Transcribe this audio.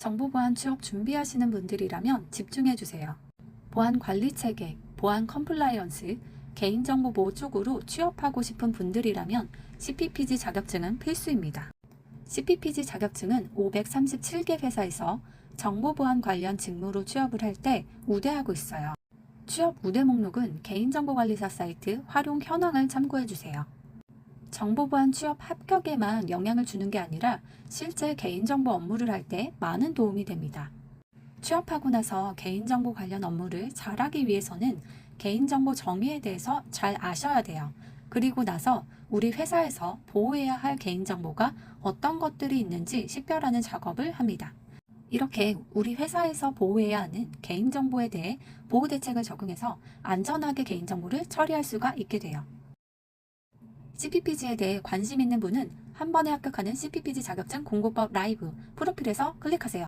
정보 보안 취업 준비하시는 분들이라면 집중해 주세요. 보안 관리 체계, 보안 컴플라이언스, 개인정보 보호 쪽으로 취업하고 싶은 분들이라면 CPPG 자격증은 필수입니다. CPPG 자격증은 537개 회사에서 정보보안 관련 직무로 취업을 할 때 우대하고 있어요. 취업 우대 목록은 개인정보관리사 사이트 활용 현황을 참고해 주세요. 정보보안 취업 합격에만 영향을 주는 게 아니라 실제 개인정보 업무를 할 때 많은 도움이 됩니다. 취업하고 나서 개인정보 관련 업무를 잘하기 위해서는 개인정보 정의에 대해서 잘 아셔야 돼요. 그리고 나서 우리 회사에서 보호해야 할 개인정보가 어떤 것들이 있는지 식별하는 작업을 합니다. 이렇게 우리 회사에서 보호해야 하는 개인정보에 대해 보호 대책을 적용해서 안전하게 개인정보를 처리할 수가 있게 돼요. CPPG에 대해 관심 있는 분은 한 번에 합격하는 CPPG 자격증 공고법 라이브 프로필에서 클릭하세요.